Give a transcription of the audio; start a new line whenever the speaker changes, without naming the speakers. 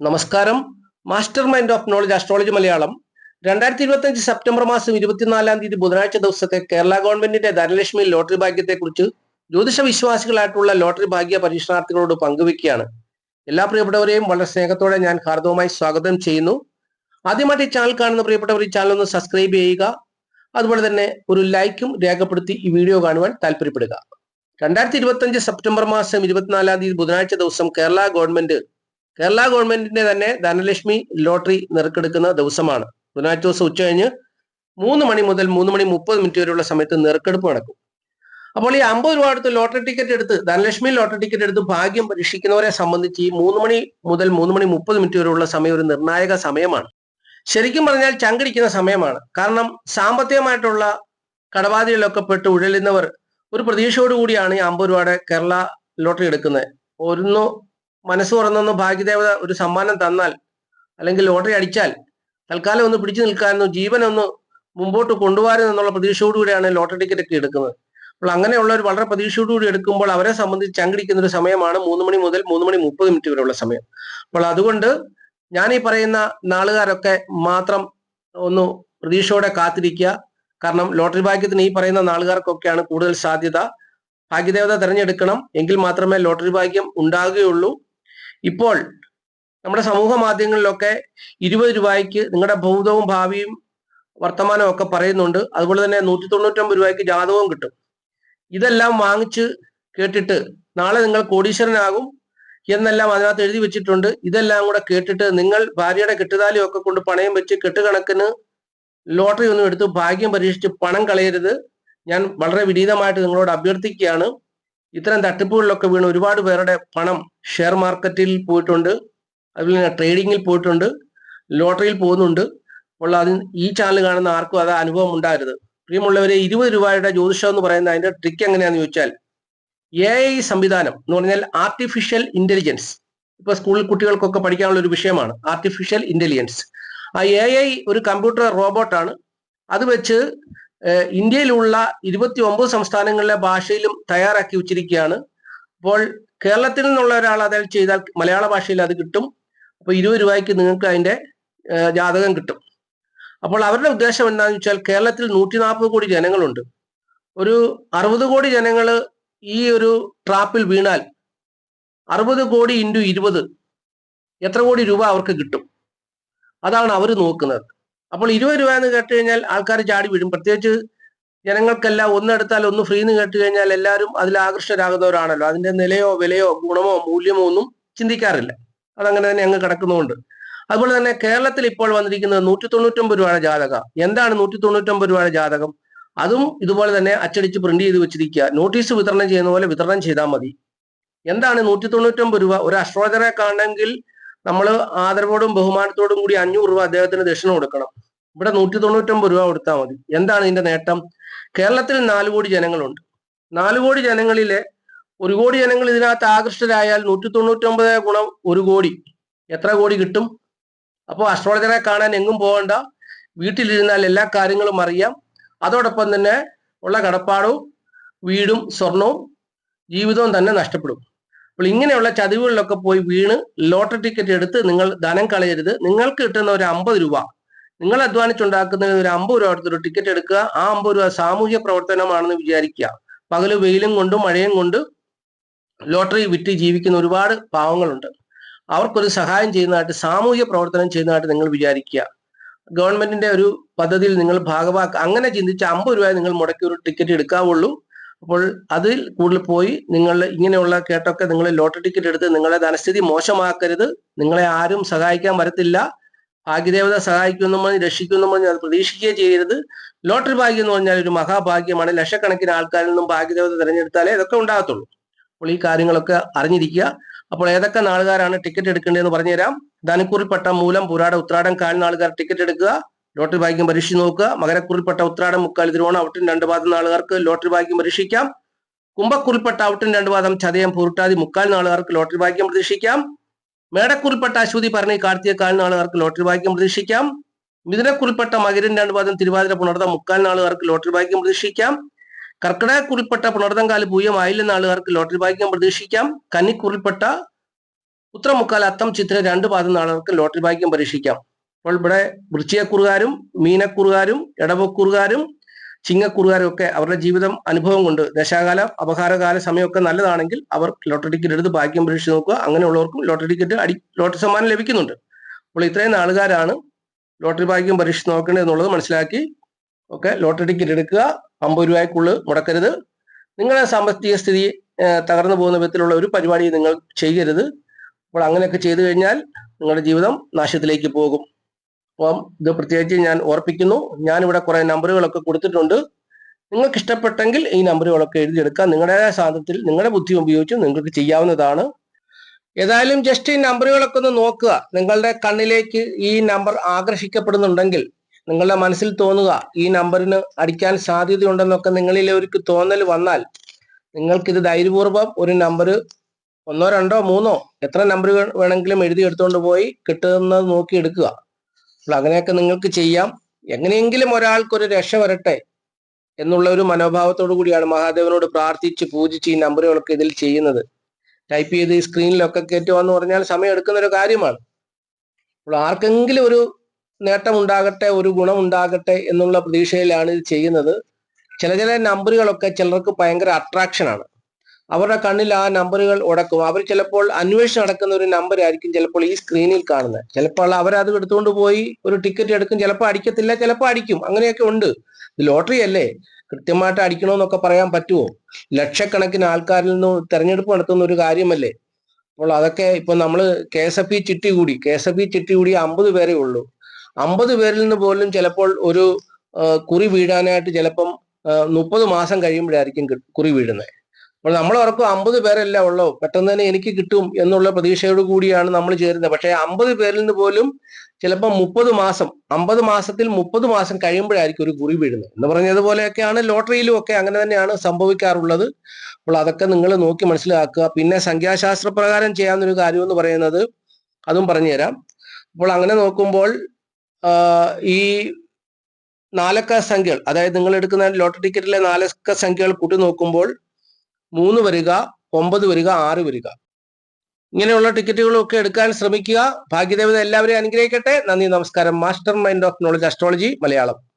നമസ്കാരം. Master mind of knowledge astrology Malayalam. രണ്ടായിരത്തി ഇരുപത്തി അഞ്ച് സെപ്റ്റംബർ മാസം ഇരുപത്തിനാലാം തീയതി ബുധനാഴ്ച ദിവസത്തെ കേരള ഗവൺമെന്റിന്റെ ധനലക്ഷ്മി ലോട്ടറി ഭാഗ്യത്തെക്കുറിച്ച് ജ്യോതിഷ വിശ്വാസികളായിട്ടുള്ള ലോട്ടറി ഭാഗ്യ പരീക്ഷണാർത്ഥികളോട് പങ്കുവെക്കുകയാണ്. എല്ലാ പ്രിയപ്പെട്ടവരെയും വളരെ സ്നേഹത്തോടെ ഞാൻ ഹാർദവമായി സ്വാഗതം ചെയ്യുന്നു. ആദ്യമായിട്ട് ഈ ചാനൽ കാണുന്ന പ്രിയപ്പെട്ടവർ ഈ ചാനൽ ഒന്ന് സബ്സ്ക്രൈബ് ചെയ്യുക. അതുപോലെ തന്നെ ഒരു ലൈക്കും രേഖപ്പെടുത്തി ഈ വീഡിയോ കാണുവാൻ താല്പര്യപ്പെടുക. രണ്ടായിരത്തി ഇരുപത്തി അഞ്ച് സെപ്റ്റംബർ മാസം ഇരുപത്തിനാലാം തീയതി ബുധനാഴ്ച ദിവസം കേരള ഗവൺമെന്റ് കേരള ഗവൺമെന്റിന്റെ തന്നെ ധനലക്ഷ്മി ലോട്ടറി നെറുക്കെടുക്കുന്ന ദിവസമാണ്. ബുധനാഴ്ച ദിവസം ഉച്ച കഴിഞ്ഞ് മൂന്ന് മണി മുതൽ മൂന്ന് മണി മുപ്പത് മിനിറ്റ് വരെയുള്ള സമയത്ത് നെറുക്കെടുപ്പ് നടക്കും. അപ്പോൾ ഈ അമ്പത് രൂപ അടുത്ത് ലോട്ടറി ടിക്കറ്റ് എടുത്ത് ധനലക്ഷ്മി ലോട്ടറി ടിക്കറ്റ് എടുത്ത് ഭാഗ്യം പരീക്ഷിക്കുന്നവരെ സംബന്ധിച്ച് ഈ മൂന്ന് മണി മുതൽ മൂന്ന് മണി മുപ്പത് മിനിറ്റ് വരെയുള്ള സമയം ഒരു നിർണായക സമയമാണ്. ശരിക്കും പറഞ്ഞാൽ ചങ്കടിക്കുന്ന സമയമാണ്. കാരണം സാമ്പത്തികമായിട്ടുള്ള കടബാധയിലൊക്കെ പെട്ട് ഉഴലുന്നവർ ഒരു പ്രതീക്ഷയോടുകൂടിയാണ് ഈ അമ്പത് രൂപയുടെ കേരള ലോട്ടറി എടുക്കുന്നത്. ഒന്ന് മനസ്സ് തുറന്നൊന്ന് ഭാഗ്യദേവത ഒരു സമ്മാനം തന്നാൽ അല്ലെങ്കിൽ ലോട്ടറി അടിച്ചാൽ തൽക്കാലം ഒന്ന് പിടിച്ചു നിൽക്കാനും ജീവനൊന്ന് മുമ്പോട്ട് കൊണ്ടുപോകാനും എന്നുള്ള പ്രതീക്ഷയോടുകൂടിയാണ് ലോട്ടറി ടിക്കറ്റ് ഒക്കെ എടുക്കുന്നത്. അപ്പോൾ അങ്ങനെയുള്ള ഒരു വളരെ പ്രതീക്ഷയോടുകൂടി എടുക്കുമ്പോൾ അവരെ സംബന്ധിച്ച് ചങ്കടിക്കുന്ന ഒരു സമയമാണ് മൂന്ന് മണി മുതൽ മൂന്ന് മണി മുപ്പത് മിനിറ്റ് വരെയുള്ള സമയം. അപ്പോൾ അതുകൊണ്ട് ഞാൻ ഈ പറയുന്ന നാളുകാരൊക്കെ മാത്രം ഒന്ന് പ്രതീക്ഷയോടെ കാത്തിരിക്കുക. കാരണം ലോട്ടറി ഭാഗ്യത്തിന് ഈ പറയുന്ന നാളുകാർക്കൊക്കെയാണ് കൂടുതൽ സാധ്യത. ഭാഗ്യദേവത തിരഞ്ഞെടുക്കണം. എങ്കിൽ മാത്രമേ ലോട്ടറി ഭാഗ്യം ഉണ്ടാകുകയുള്ളൂ. ഇപ്പോൾ നമ്മുടെ സമൂഹ മാധ്യമങ്ങളിലൊക്കെ ഇരുപത് രൂപയ്ക്ക് നിങ്ങളുടെ ഭൂതവും ഭാവിയും വർത്തമാനവും ഒക്കെ പറയുന്നുണ്ട്. അതുപോലെ തന്നെ നൂറ്റി തൊണ്ണൂറ്റൊമ്പത് രൂപയ്ക്ക് ജാതകവും കിട്ടും. ഇതെല്ലാം വാങ്ങിച്ച് കേട്ടിട്ട് നാളെ നിങ്ങൾ കോടീശ്വരനാകും എന്നെല്ലാം അതിനകത്ത് എഴുതി വെച്ചിട്ടുണ്ട്. ഇതെല്ലാം കൂടെ കേട്ടിട്ട് നിങ്ങൾ ഭാര്യയുടെ കെട്ടുതാലിയും ഒക്കെ കൊണ്ട് പണയം വെച്ച് കെട്ടുകണക്കിന് ലോട്ടറി ഒന്നും എടുത്ത് ഭാഗ്യം പരീക്ഷിച്ച് പണം കളയരുത്. ഞാൻ വളരെ വിനീതമായിട്ട് നിങ്ങളോട് അഭ്യർത്ഥിക്കുകയാണ്. ഇത്തരം തട്ടിപ്പുകളിലൊക്കെ വീണ് ഒരുപാട് പേരുടെ പണം ഷെയർ മാർക്കറ്റിൽ പോയിട്ടുണ്ട്. അതുപോലെ തന്നെ ട്രേഡിങ്ങിൽ പോയിട്ടുണ്ട്. ലോട്ടറിയിൽ പോകുന്നുണ്ട്. അപ്പോൾ അതിന് ഈ ചാനൽ കാണുന്ന ആർക്കും അത് അനുഭവം ഉണ്ടാകരുത്. പ്രിയമുള്ളവരെ ഇരുപത് രൂപയുടെ ജ്യോതിഷം എന്ന് പറയുന്ന അതിന്റെ ട്രിക്ക് എങ്ങനെയാണെന്ന് ചോദിച്ചാൽ എ ഐ സംവിധാനം എന്ന് പറഞ്ഞാൽ ആർട്ടിഫിഷ്യൽ ഇന്റലിജൻസ് ഇപ്പൊ സ്കൂളിൽ കുട്ടികൾക്കൊക്കെ പഠിക്കാനുള്ള ഒരു വിഷയമാണ് ആർട്ടിഫിഷ്യൽ ഇന്റലിജൻസ് ആ എ ഐ ഒരു കമ്പ്യൂട്ടർ റോബോട്ടാണ് അത് വെച്ച് ഇന്ത്യയിലുള്ള ഇരുപത്തി ഒമ്പത് സംസ്ഥാനങ്ങളിലെ ഭാഷയിലും തയ്യാറാക്കി വെച്ചിരിക്കുകയാണ്. അപ്പോൾ കേരളത്തിൽ നിന്നുള്ള ഒരാൾ അതിൽ ചെയ്താൽ മലയാള ഭാഷയിൽ അത് കിട്ടും. അപ്പോൾ ഇരുപത് രൂപയ്ക്ക് നിങ്ങൾക്ക് അതിന്റെ ജാതകം കിട്ടും. അപ്പോൾ അവരുടെ ഉദ്ദേശം എന്താണെന്ന് വെച്ചാൽ കേരളത്തിൽ നൂറ്റി നാൽപ്പത് കോടി ജനങ്ങളുണ്ട്. ഒരു അറുപത് കോടി ജനങ്ങൾ ഈ ഒരു ട്രാപ്പിൽ വീണാൽ അറുപത് കോടി ഇന്റു ഇരുപത് എത്ര കോടി രൂപ അവർക്ക് കിട്ടും. അതാണ് അവർ നോക്കുന്നത്. അപ്പോൾ ഇരുപത് രൂപ എന്ന് കേട്ട് കഴിഞ്ഞാൽ ആൾക്കാർ ചാടി വീഴും. പ്രത്യേകിച്ച് ജനങ്ങൾക്കെല്ലാം ഒന്നെടുത്താൽ ഒന്ന് ഫ്രീ എന്ന് കേട്ട് കഴിഞ്ഞാൽ എല്ലാവരും അതിൽ ആകർഷകരാകുന്നവരാണല്ലോ അതിന്റെ നിലയോ വിലയോ ഗുണമോ മൂല്യമോ ഒന്നും ചിന്തിക്കാറില്ല. അതങ്ങനെ തന്നെ അങ്ങ് കിടക്കുന്നതുകൊണ്ട് അതുപോലെ തന്നെ കേരളത്തിൽ ഇപ്പോൾ വന്നിരിക്കുന്നത് നൂറ്റി തൊണ്ണൂറ്റൊമ്പത് രൂപയുടെ ജാതകം. എന്താണ് നൂറ്റി തൊണ്ണൂറ്റൊമ്പത് രൂപയുടെ ജാതകം? അതും ഇതുപോലെ തന്നെ അച്ചടിച്ച് പ്രിന്റ് ചെയ്ത് വെച്ചിരിക്കുക. നോട്ടീസ് വിതരണം ചെയ്യുന്ന പോലെ വിതരണം ചെയ്താൽ മതി. എന്താണ് നൂറ്റി തൊണ്ണൂറ്റൊമ്പത് രൂപ? ഒരു അസ്ട്രോളജറെ കാണണമെങ്കിൽ നമ്മൾ ആദരവോടും ബഹുമാനത്തോടും കൂടി അഞ്ഞൂറ് രൂപ അദ്ദേഹത്തിന് ദക്ഷിണ കൊടുക്കണം. ഇവിടെ നൂറ്റി തൊണ്ണൂറ്റൊമ്പത് രൂപ കൊടുത്താൽ മതി. എന്താണ് ഇതിന്റെ നേട്ടം? കേരളത്തിൽ നാല് കോടി ജനങ്ങളുണ്ട്. നാല് കോടി ജനങ്ങളിലെ ഒരു കോടി ജനങ്ങൾ ഇതിനകത്ത് ആകൃഷ്ടരായാൽ നൂറ്റി തൊണ്ണൂറ്റൊമ്പത് ഗുണം ഒരു കോടി. എത്ര കോടി കിട്ടും? അപ്പോൾ അസ്ട്രോളജറെ കാണാൻ എങ്ങും പോകണ്ട. വീട്ടിലിരുന്നാൽ എല്ലാ കാര്യങ്ങളും അറിയാം. അതോടൊപ്പം തന്നെ ഉള്ള കടപ്പാടും വീടും സ്വർണവും ജീവിതവും തന്നെ നഷ്ടപ്പെടും. അപ്പോൾ ഇങ്ങനെയുള്ള ചതിവുകളിലൊക്കെ പോയി വീണ് ലോട്ടറി ടിക്കറ്റ് എടുത്ത് നിങ്ങൾ ധനം കളയരുത്. നിങ്ങൾക്ക് കിട്ടുന്ന ഒരു അമ്പത് രൂപ. നിങ്ങൾ അധ്വാനിച്ചുണ്ടാക്കുന്നതിന് ഒരു അമ്പത് രൂപ അടുത്തൊരു ടിക്കറ്റ് എടുക്കുക. ആ അമ്പത് രൂപ സാമൂഹ്യ പ്രവർത്തനമാണെന്ന് വിചാരിക്കുക. പകൽ വെയിലും കൊണ്ട് മഴയും കൊണ്ട് ലോട്ടറി വിറ്റ് ജീവിക്കുന്ന ഒരുപാട് പാവങ്ങളുണ്ട്. അവർക്കൊരു സഹായം ചെയ്യുന്നതായിട്ട് സാമൂഹ്യ പ്രവർത്തനം ചെയ്യുന്നതായിട്ട് നിങ്ങൾ വിചാരിക്കുക. ഗവൺമെന്റിന്റെ ഒരു പദ്ധതിയിൽ നിങ്ങൾ ഭാഗമാക്കുക അങ്ങനെ ചിന്തിച്ച് അമ്പത് രൂപ നിങ്ങൾ മുടക്കി ഒരു ടിക്കറ്റ് എടുക്കാവുള്ളൂ. അപ്പോൾ അതിൽ കൂടുതൽ പോയി നിങ്ങൾ ഇങ്ങനെയുള്ള കേട്ടൊക്കെ നിങ്ങൾ ലോട്ടറി ടിക്കറ്റ് എടുത്ത് നിങ്ങളുടെ ധനസ്ഥിതി മോശമാക്കരുത്. നിങ്ങളെ ആരും സഹായിക്കാൻ വരത്തില്ല. ഭാഗ്യദേവത സഹായിക്കുമെന്ന് പറഞ്ഞ് രക്ഷിക്കുമെന്ന് പറഞ്ഞ് അത് പ്രതീക്ഷിക്കുകയും ചെയ്യരുത്. ലോട്ടറി ഭാഗ്യം എന്ന് പറഞ്ഞാൽ ഒരു മഹാഭാഗ്യമാണ്. ലക്ഷക്കണക്കിന് ആൾക്കാരിൽ നിന്നും ഭാഗ്യദേവത തിരഞ്ഞെടുത്താലേ ഇതൊക്കെ ഉണ്ടാകത്തുള്ളൂ. അപ്പോൾ ഈ കാര്യങ്ങളൊക്കെ അറിഞ്ഞിരിക്കുക. അപ്പോൾ ഏതൊക്കെ നാളുകാരാണ് ടിക്കറ്റ് എടുക്കേണ്ടതെന്ന് പറഞ്ഞുതരാം. ധനക്കുറിൽപ്പെട്ട മൂലം പുരാട ഉത്രാടം കാൽ നാളുകാർ ടിക്കറ്റ് എടുക്കുക. ലോട്ടറി ഭാഗ്യം പരീക്ഷിച്ച് നോക്കുക. മകരക്കുറിൽപ്പെട്ട ഉത്രാടം മുക്കാൽ തിരുവോണം ഔട്ടിൻ രണ്ട് പാദം നാളുകാർക്ക് ലോട്ടറി ഭാഗ്യം പരീക്ഷിക്കാം. കുംഭക്കുറിൽപ്പെട്ട ഔട്ടിൻ രണ്ട് പാദം ചതയം പൂർട്ടാതി മുക്കാൽ നാളുകാർക്ക് ലോട്ടറി ഭാഗ്യം പ്രതീക്ഷിക്കാം. മേടക്കുറിൽപ്പെട്ട അശ്വതി പറഞ്ഞ് കാർത്തിക കാൽ നാളുകാർക്ക് ലോട്ടറി ഭാഗ്യം പ്രതീക്ഷിക്കാം. മിഥുനക്കുറിൽപ്പെട്ട മകരൻ രണ്ട് പാദം തിരുവാതിര പുണർത്തം മുക്കാൽ നാളുകാർക്ക് ലോട്ടറി ഭാഗ്യം പ്രതീക്ഷിക്കാം. കർക്കിടകക്കുറിൽപ്പെട്ട പുണർത്തം കാൽ പൂയം ആയില്ലെന്ന ആളുകാർക്ക് ലോട്ടറി ഭാഗ്യം പ്രതീക്ഷിക്കാം. കന്നിക്കുറിൽപ്പെട്ട ഉത്തരമുക്കാൽ അത്തം ചിത്ര രണ്ട് പാദം നാളുകാർക്ക് ലോട്ടറി ഭാഗ്യം പരീക്ഷിക്കാം. അപ്പോൾ ഇവിടെ വൃശ്ചികക്കുറുകാരും മീനക്കുറുകാരും ഇടവക്കുറുകാരും ചിങ്ങക്കുറുകാരും ഒക്കെ അവരുടെ ജീവിതം അനുഭവം കൊണ്ട് ദശാകാല അപഹാരകാല സമയമൊക്കെ നല്ലതാണെങ്കിൽ അവർ ലോട്ടറി ടിക്കറ്റ് എടുത്ത് ഭാഗ്യം പരീക്ഷിച്ച് നോക്കുക. അങ്ങനെയുള്ളവർക്കും ലോട്ടറി ടിക്കറ്റ് അടി ലോട്ടറി സമ്മാനം ലഭിക്കുന്നുണ്ട്. അപ്പോൾ ഇത്രയും ആളുകാരാണ് ലോട്ടറി ഭാഗ്യം പരീക്ഷിച്ച് നോക്കേണ്ടത് എന്നുള്ളത് മനസ്സിലാക്കി ഒക്കെ ലോട്ടറി ടിക്കറ്റ് എടുക്കുക. അമ്പത് രൂപയ്ക്കുള്ളിൽ മുടക്കരുത്. നിങ്ങളുടെ സാമ്പത്തിക സ്ഥിതി തകർന്നു പോകുന്ന വിധത്തിലുള്ള ഒരു പരിപാടി നിങ്ങൾ ചെയ്യരുത്. അപ്പോൾ അങ്ങനെയൊക്കെ ചെയ്തു കഴിഞ്ഞാൽ നിങ്ങളുടെ ജീവിതം നാശത്തിലേക്ക് പോകും. അപ്പം ഇത് പ്രത്യേകിച്ച് ഞാൻ ഓർപ്പിക്കുന്നു. ഞാനിവിടെ കുറേ നമ്പറുകളൊക്കെ കൊടുത്തിട്ടുണ്ട്. നിങ്ങൾക്ക് ഇഷ്ടപ്പെട്ടെങ്കിൽ ഈ നമ്പറുകളൊക്കെ എഴുതിയെടുക്കാം. നിങ്ങളുടെ സാധനത്തിൽ നിങ്ങളുടെ ബുദ്ധി ഉപയോഗിച്ച് നിങ്ങൾക്ക് ചെയ്യാവുന്നതാണ്. ഏതായാലും ജസ്റ്റ് ഈ നമ്പറുകളൊക്കെ ഒന്ന് നോക്കുക. നിങ്ങളുടെ കണ്ണിലേക്ക് ഈ നമ്പർ ആകർഷിക്കപ്പെടുന്നുണ്ടെങ്കിൽ നിങ്ങളുടെ മനസ്സിൽ തോന്നുക ഈ നമ്പറിന് അടിക്കാൻ സാധ്യതയുണ്ടെന്നൊക്കെ നിങ്ങളിലെ ഒരു തോന്നൽ വന്നാൽ നിങ്ങൾക്കിത് ധൈര്യപൂർവം ഒരു നമ്പർ ഒന്നോ രണ്ടോ മൂന്നോ എത്ര നമ്പറുകൾ വേണമെങ്കിലും എഴുതി എടുത്തുകൊണ്ട് പോയി കിട്ടുന്നത് നോക്കി എടുക്കുക അപ്പോൾ അങ്ങനെയൊക്കെ നിങ്ങൾക്ക് ചെയ്യാം. എങ്ങനെയെങ്കിലും ഒരാൾക്കൊരു രക്ഷ വരട്ടെ എന്നുള്ള ഒരു മനോഭാവത്തോടു കൂടിയാണ് മഹാദേവനോട് പ്രാർത്ഥിച്ച് പൂജിച്ച് ഈ നമ്പറുകളൊക്കെ ഇതിൽ ചെയ്യുന്നത്. ടൈപ്പ് ചെയ്ത് ഈ സ്ക്രീനിലൊക്കെ കയറ്റുക എന്ന് പറഞ്ഞാൽ സമയം എടുക്കുന്ന ഒരു കാര്യമാണ്. അപ്പോൾ ആർക്കെങ്കിലും ഒരു നേട്ടം ഉണ്ടാകട്ടെ ഒരു ഗുണം ഉണ്ടാകട്ടെ എന്നുള്ള പ്രതീക്ഷയിലാണ് ഇത് ചെയ്യുന്നത്. ചില ചില നമ്പറുകളൊക്കെ ചിലർക്ക് ഭയങ്കര അട്രാക്ഷനാണ് അവരുടെ കണ്ണിൽ ആ നമ്പറുകൾ ഉടക്കും. അവർ ചിലപ്പോൾ അന്വേഷണം നടക്കുന്ന ഒരു നമ്പർ ആയിരിക്കും ചിലപ്പോൾ ഈ സ്ക്രീനിൽ കാണുന്നത്. ചിലപ്പോൾ അവരത് എടുത്തുകൊണ്ട് പോയി ഒരു ടിക്കറ്റ് എടുക്കും. ചിലപ്പോൾ അടിക്കത്തില്ല ചിലപ്പോൾ അടിക്കും. അങ്ങനെയൊക്കെ ഉണ്ട്. ഇത് ലോട്ടറി അല്ലേ? കൃത്യമായിട്ട് അടിക്കണമെന്നൊക്കെ പറയാൻ പറ്റുമോ? ലക്ഷക്കണക്കിന് ആൾക്കാരിൽ നിന്ന് തെരഞ്ഞെടുപ്പ് നടത്തുന്ന ഒരു കാര്യമല്ലേ? അപ്പോൾ അതൊക്കെ ഇപ്പൊ നമ്മൾ കെ എസ് എഫ് ഇ ചിട്ടി കൂടി. കെ എസ് എഫ് ഇ ചിട്ടി കൂടി അമ്പത് പേരേ ഉള്ളൂ. അമ്പത് പേരിൽ നിന്ന് പോലും ചിലപ്പോൾ ഒരു കുറി വീഴാനായിട്ട് ചിലപ്പം മുപ്പത് മാസം കഴിയുമ്പോഴായിരിക്കും കുറി വീഴുന്നത് അപ്പോൾ നമ്മൾ ഉറക്കും അമ്പത് പേരല്ല ഉള്ളൂ. പെട്ടെന്ന് തന്നെ എനിക്ക് കിട്ടും എന്നുള്ള പ്രതീക്ഷയോട് കൂടിയാണ് നമ്മൾ ചേരുന്നത്. പക്ഷേ അമ്പത് പേരിൽ നിന്ന് പോലും ചിലപ്പോൾ മുപ്പത് മാസം അമ്പത് മാസത്തിൽ മുപ്പത് മാസം കഴിയുമ്പോഴായിരിക്കും ഒരു കുറി വീഴുന്നത്. എന്ന് പറഞ്ഞതുപോലെയൊക്കെയാണ് ലോട്ടറിയിലും ഒക്കെ അങ്ങനെ തന്നെയാണ് സംഭവിക്കാറുള്ളത്. അപ്പോൾ അതൊക്കെ നിങ്ങൾ നോക്കി മനസ്സിലാക്കുക. പിന്നെ സംഖ്യാശാസ്ത്ര പ്രകാരം ചെയ്യാവുന്നൊരു കാര്യം എന്ന് പറയുന്നത് അതും പറഞ്ഞുതരാം. അപ്പോൾ അങ്ങനെ നോക്കുമ്പോൾ ഈ നാലക്ക സംഖ്യകൾ അതായത് നിങ്ങൾ എടുക്കുന്ന ലോട്ടറി ടിക്കറ്റിലെ നാലക്ക സംഖ്യകൾ കൂട്ടി നോക്കുമ്പോൾ മൂന്ന് വരിക ഒമ്പത് വരിക ആറ് വരിക. ഇങ്ങനെയുള്ള ടിക്കറ്റുകളൊക്കെ എടുക്കാൻ ശ്രമിക്കുക. ഭാഗ്യദേവത എല്ലാവരെയും അനുഗ്രഹിക്കട്ടെ. നന്ദി നമസ്കാരം. Master mind of knowledge astrology Malayalam.